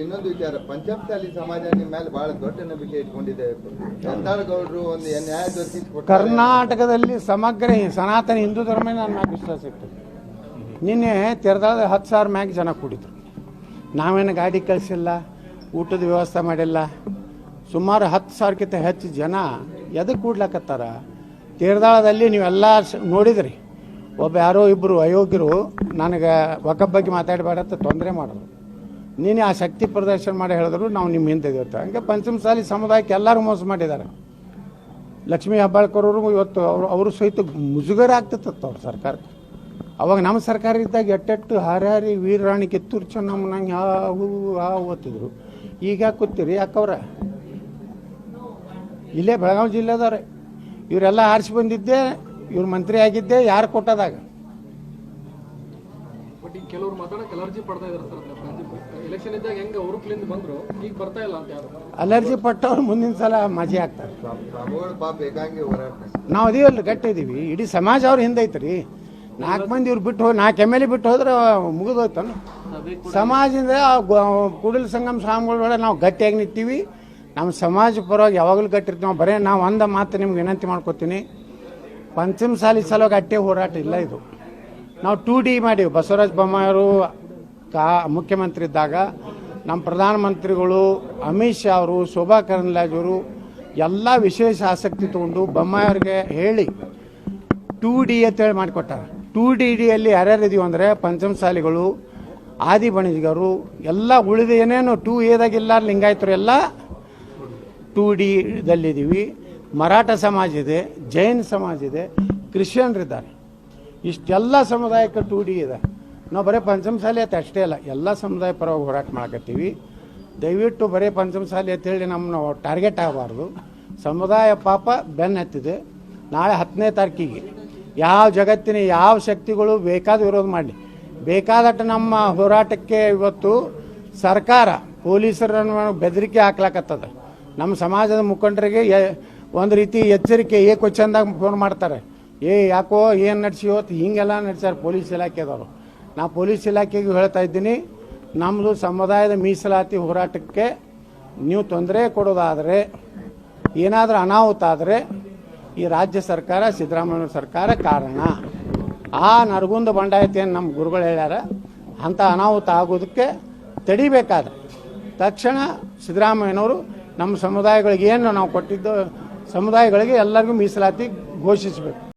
ಇನ್ನೊಂದು ವಿಚಾರ, ಪಂಚಮಸಾಲಿ ಸಮಾಜ ನಿಮ್ಮ ಮೇಲೆ ಬಹಳ ದೊಡ್ಡ ನಂಬಿಕೆ ಇಟ್ಕೊಂಡಿದೆ. ಗೌಡರು ಒಂದು ನ್ಯಾಯ. ಕರ್ನಾಟಕದಲ್ಲಿ ಸಮಗ್ರ ಸನಾತನ ಹಿಂದೂ ಧರ್ಮ ನನ್ನ ವಿಶ್ವಾಸ ಇತ್ತು ನಿನ್ನೆ ತೆರೆದಾದ ಹತ್ತು ಸಾವಿರ ಮ್ಯಾಗ ಜನ ಕೂಡಿದ್ರು. ನಾವೇನು ಗಾಡಿ ಕಳಿಸಿಲ್ಲ, ಊಟದ ವ್ಯವಸ್ಥೆ ಮಾಡಿಲ್ಲ. ಸುಮಾರು ಹತ್ತು ಸಾವಿರಕ್ಕಿಂತ ಹೆಚ್ಚು ಜನ ಎದಕ್ಕೆ ಕೂಡ್ಲಕತ್ತಾರ? ತೀರ್ದಾಳದಲ್ಲಿ ನೀವೆಲ್ಲ ನೋಡಿದ್ರಿ. ಒಬ್ಬ ಯಾರೋ ಇಬ್ಬರು ಅಯೋಗ್ಯರು ನನಗೆ ಒಕ್ಕ ಬಗ್ಗೆ ಮಾತಾಡಬೇಡ ಅಂತ ತೊಂದರೆ ಮಾಡಿದ್ರು. ನೀನು ಆ ಶಕ್ತಿ ಪ್ರದರ್ಶನ ಮಾಡಿ ಹೇಳಿದ್ರು, ನಾವು ನಿಮ್ಮ ಹಿಂದೆ ಇದ್ದೇವೆ. ಹಂಗೆ ಪಂಚಮಸಾಲಿ ಸಮುದಾಯಕ್ಕೆ ಎಲ್ಲರೂ ಮೋಸ ಮಾಡಿದ್ದಾರೆ. ಲಕ್ಷ್ಮೀ ಹೆಬ್ಬಾಳ್ಕರ್ ಅವರು ಇವತ್ತು ಅವರು ಅವರು ಸಹಿತ ಮುಜುಗರ ಆಗ್ತಿತ್ತು ಅವ್ರ ಸರ್ಕಾರ ಅವಾಗ ನಮ್ಮ ಸರ್ಕಾರ ಇದ್ದಾಗ ಎಟ್ಟೆಟ್ಟು ಹಾರ್ಯಾರಿ ವೀರರಾಣಿ ಕಿತ್ತೂರು ಚೆನ್ನಮ್ಮನಂಗೆ ಯಾವ ಆ ಓದ್ತಿದ್ರು ಈಗ ಕೂತೀರಿ? ಯಾಕವ್ರ ಇಲ್ಲೇ ಬೆಳಗಾವಿ ಜಿಲ್ಲೆದವ್ರೆ. ಇವರೆಲ್ಲ ಆರಿಸಿ ಬಂದಿದ್ದೆ, ಇವ್ರು ಮಂತ್ರಿ ಆಗಿದ್ದೆ, ಯಾರು ಕೊಟ್ಟದಾಗ? ಕೆಲವರು ಮಾತಾಡಕ್ಕೆ ಅಲರ್ಜಿ ಪಡ್ತಾ ಇದಾರೆ ಸರ್ ಅಲರ್ಜಿ ಪಟ್ಟವ್ರು ಮುಂದಿನ ಸಲ ಮಜಿ ಆಗ್ತಾರೆ. ನಾವು ಅದೀವಲ್ಲ ಗಟ್ಟಿ ಇದೀವಿ. ಇಡೀ ಸಮಾಜ ಅವ್ರ ಹಿಂದೆ ಐತ್ರಿ. ನಾಲ್ಕು ಮಂದಿ ಇವ್ರು ಬಿಟ್ಟು ಹೋಗಿ ನಾಲ್ಕು ಎಂ ಎಲ್ ಎ ಬಿಟ್ಟು ಹೋದ್ರೆ ಮುಗಿದೋಯ್ತಾನ ಸಮಾಜದಿಂದ ಕೂಡಲ ಸಂಗಮ ಸ್ವಾಮಿಗಳೊಳಗೆ ನಾವು ಗಟ್ಟಿಯಾಗಿ ನಿಂತೀವಿ. ನಮ್ಮ ಸಮಾಜ ಪರವಾಗಿ ಯಾವಾಗಲೂ ಗಟ್ಟಿರ್ತೀವಿ ನಾವು ಬರೇ ನಾವು ಅಂದ ಮಾತು ನಿಮ್ಗೆ ವಿನಂತಿ ಮಾಡ್ಕೊತೀನಿ. ಪಂಚಮಸಾಲಿ ಸಲುವಾಗಿ ಅಟ್ಟೆ ಹೋರಾಟ ಇಲ್ಲ ಇದು. ನಾವು ಟೂ ಡಿ ಮಾಡೀವಿ. ಬಸವರಾಜ ಬೊಮ್ಮಾಯವರು ಕಾ ಮುಖ್ಯಮಂತ್ರಿ ಇದ್ದಾಗ ನಮ್ಮ ಪ್ರಧಾನಮಂತ್ರಿಗಳು ಅಮಿತ್ ಶಾ ಅವರು, ಶೋಭಾ ಕರಂದ್ಲಾಜ್ ಅವರು ಎಲ್ಲ ವಿಶೇಷ ಆಸಕ್ತಿ ತಗೊಂಡು ಬೊಮ್ಮಾಯವ್ರಿಗೆ ಹೇಳಿ ಟೂ ಡಿ ಅಂತೇಳಿ ಮಾಡಿಕೊಟ್ಟಾರೆ. ಟೂ ಡಿ ಡಿಯಲ್ಲಿ ಯಾರ್ಯಾರು ಇದೀವಿ ಅಂದರೆ ಪಂಚಮಸಾಲಿಗಳು ಆದಿ ಬಣಿಜಿಗರು ಎಲ್ಲ ಉಳಿದ ಏನೇನು ಟೂ ಎದಾಗಿಲ್ಲ, ಲಿಂಗಾಯತರು ಎಲ್ಲ ಟೂ ಡಿದಲ್ಲಿದ್ದೀವಿ ಮರಾಠ ಸಮಾಜ ಇದೆ, ಜೈನ್ ಸಮಾಜ ಇದೆ, ಕ್ರಿಶ್ಚಿಯನ್ರಿದ್ದಾರೆ. ಇಷ್ಟೆಲ್ಲ ಸಮುದಾಯಕ್ಕೆ ಟೂ ಡಿ ಇದೆ. ನಾವು ಬರೀ ಪಂಚಮಸಾಲಿ ಅಂತ ಅಷ್ಟೇ ಅಲ್ಲ, ಎಲ್ಲ ಸಮುದಾಯ ಪರವಾಗಿ ಹೋರಾಟ ಮಾಡಕತ್ತೀವಿ. ದಯವಿಟ್ಟು ಬರೀ ಪಂಚಮಸಾಲಿ ಅಂತೇಳಿ ನಮ್ಮನ್ನ ಟಾರ್ಗೆಟ್ ಆಗಬಾರ್ದು. ಸಮುದಾಯ ಪಾಪ ಬೆನ್ನು ಹತ್ತಿದೆ ನಾಳೆ ಹತ್ತನೇ ತಾರೀಕಿಗೆ ಯಾವ ಜಗತ್ತಿನ ಯಾವ ಶಕ್ತಿಗಳು ಬೇಕಾದ ವಿರೋಧ ಮಾಡಲಿ. ಬೇಕಾದಟ್ಟು ನಮ್ಮ ಹೋರಾಟಕ್ಕೆ ಇವತ್ತು ಸರ್ಕಾರ ಪೊಲೀಸರನ್ನು ಬೆದರಿಕೆ ಹಾಕ್ಲಾಕತ್ತದ. ನಮ್ಮ ಸಮಾಜದ ಮುಖಂಡರಿಗೆ ಒಂದು ರೀತಿ ಎಚ್ಚರಿಕೆ ಏಕೊಚ್ಚಂದಾಗ ಫೋನ್ ಮಾಡ್ತಾರೆ. ಏ, ಯಾಕೋ ಏನು ನಡೆಸಿವೋ ಹೀಗೆಲ್ಲ ನಡೆಸ್ಯಾರ ಪೊಲೀಸ್ ಇಲಾಖೆದವರು. ನಾ ಪೊಲೀಸ್ ಇಲಾಖೆಗೆ ಹೇಳ್ತಾ ಇದ್ದೀನಿ ನಮ್ಮದು ಸಮುದಾಯದ ಮೀಸಲಾತಿ ಹೋರಾಟಕ್ಕೆ ನೀವು ತೊಂದರೆ ಕೊಡೋದಾದರೆ, ಏನಾದರೂ ಅನಾಹುತ ಆದರೆ ಈ ರಾಜ್ಯ ಸರ್ಕಾರ, ಸಿದ್ದರಾಮಯ್ಯ ಸರ್ಕಾರ ಕಾರಣ. ಆ ನರಗುಂದ ಬಂಡಾಯತಿಯನ್ನು ನಮ್ಮ ಗುರುಗಳು ಹೇಳ್ಯಾರ, ಅಂಥ ಅನಾಹುತ ಆಗೋದಕ್ಕೆ ತಡಿಬೇಕಾದ್ರೆ ತಕ್ಷಣ ಸಿದ್ದರಾಮಯ್ಯನವರು ನಮ್ಮ ಸಮುದಾಯಗಳಿಗೆ ಏನು ನಾವು ಕೊಟ್ಟಿದ್ದು, ಸಮುದಾಯಗಳಿಗೆ ಎಲ್ಲರಿಗೂ ಮೀಸಲಾತಿ ಘೋಷಿಸಬೇಕು.